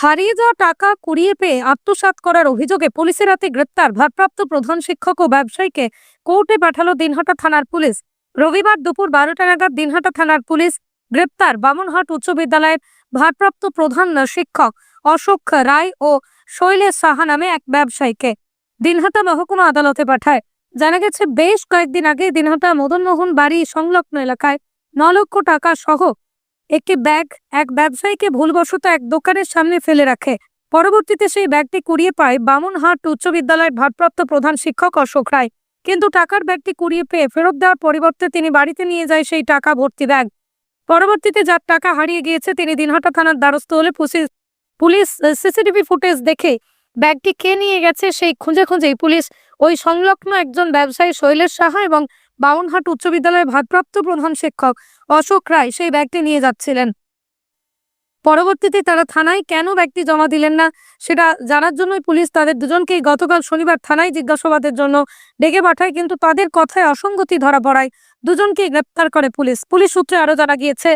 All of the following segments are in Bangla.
হারিয়ে যাওয়া টাকা কুড়িয়ে পেয়ে আত্মসাৎ করার অভিযোগে পুলিশের হাতে গ্রেপ্তার ভারপ্রাপ্ত প্রধান শিক্ষক ও ব্যবসায়ীকে কোর্টে পাঠালো দিনহাটা থানার পুলিশ। রবিবার দুপুর বারোটা নাগাদ দিনহাটা থানার পুলিশ গ্রেপ্তার বামনহাট উচ্চ বিদ্যালয়ের ভারপ্রাপ্ত প্রধান শিক্ষক অশোক রায় ও শৈলেশ সাহা নামে এক ব্যবসায়ীকে দিনহাটা মহকুমা আদালতে পাঠায়। জানা গেছে, বেশ কয়েকদিন আগে দিনহাটা মদনমোহন বাড়ি সংলগ্ন এলাকায় ন লক্ষ টাকা সহ একটি ব্যাগ এক ব্যবসায়ীকে ভুলবশত এক দোকানের সামনে ফেলে রাখে। পরবর্তীতে সেই ব্যাগটি কুড়িয়ে পায় বামুনহাট উচ্চ বিদ্যালয়ের ভারপ্রাপ্ত প্রধান শিক্ষক অশোক রায়। কিন্তু টাকার ব্যাগটি কুড়িয়ে পেয়ে ফেরত দেওয়ার পরিবর্তে তিনি বাড়িতে নিয়ে যায় সেই টাকা ভর্তি ব্যাগ। পরবর্তীতে যার টাকা হারিয়ে গিয়েছে তিনি দিনহাটা থানার দ্বারস্থ হলে পুলিশ সিসিটিভি ফুটেজ দেখে ব্যাগটি কে নিয়ে গেছে সেই খুঁজে খুঁজেই পুলিশ ওই সংলগ্ন একজন ব্যবসায়ী শৈলেশ সাহা এবং বাউনহাট উচ্চ বিদ্যালয়ের ভারপ্রাপ্ত প্রধান শিক্ষক অশোক রায় সেই ব্যাগটি নিয়ে যাচ্ছিলেন। পরবর্তীতে তারা থানায় কেন ব্যাগটি জমা দিলেন না, সেটা জানার জন্যই পুলিশ তাদের দুজনকেই গতকাল শনিবার থানায় জিজ্ঞাসাবাদের জন্য ডেকে পাঠায়, কিন্তু তাদের কথায় অসঙ্গতি ধরা পড়ায় দুজনকেই গ্রেপ্তার করে পুলিশ। পুলিশ সূত্রে আরও জানা গিয়েছে,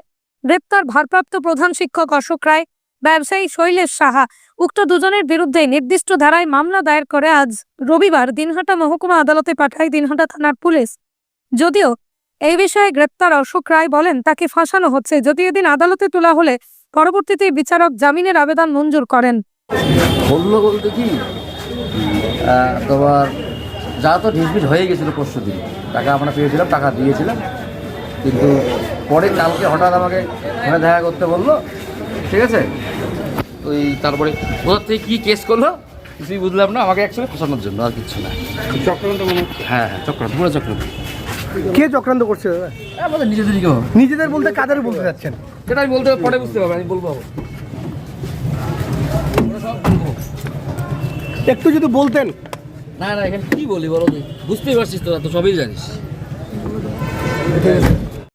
গ্রেপ্তার ভারপ্রাপ্ত প্রধান শিক্ষক অশোক রায়, ব্যবসায়ী শৈলেশ সাহা, উক্ত দুজনের বিরুদ্ধে নির্দিষ্ট ধারায় মামলা দায়ের করে আজ রবিবার দিনহাটা মহকুমা আদালতে পাঠায় দিনহাটা থানার পুলিশ। যদিও এই বিষয়ে গ্রেপ্তার অশোক রায় বলেন তাকে ফাঁসানো হচ্ছে। যদি এদিন আদালতে তোলা হলে পরবর্তীতে বিচারক জামিনের আবেদন মঞ্জুর করেন। বলল বলতে কি? তোমার যা তো ঢিসবিট হয়ে গেছিল পরশু দিন। টাকা আমরা পেয়েছিলাম টাকা দিয়েছিলাম। কিন্তু পরে কালকে হঠাৎ আমাকে ফোনে দেখা করতে বলল ঠিক আছে? ওই তারপরে কোথার থেকে কী কেস করল কিছুই বুঝলাম না আমাকে একসঙ্গে ফসানোর জন্য আর কিছু না। চক্রান্ত মনে? হ্যাঁ হ্যাঁ চক্রান্ত পুরো চক্রান্ত। কে চক্রান্ত করছে? দাদা আমাদের নিজেদেরই কেউ। নিজেদের বলতে কাদের বলতে যাচ্ছেন? সেটা আমি বলতে পরে বুঝতে পারব আমি। বলব। একটু যদি বলতেন। না না এখানে কি বলি বলো তুই বুঝতেই পারছিস তোরা তো সবই জানিস।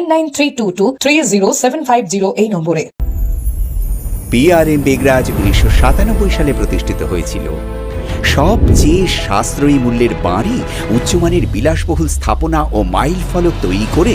nine nine three two two এই নম্বরে। পিআরএম বেগরাজ উনিশশো সাতানব্বই সালে প্রতিষ্ঠিত হয়েছিল। সবচেয়ে সাশ্রয়ী মূল্যের বাড়ি উচ্চমানের বিলাসবহুল স্থাপনা ও মাইল ফলক তৈরি করে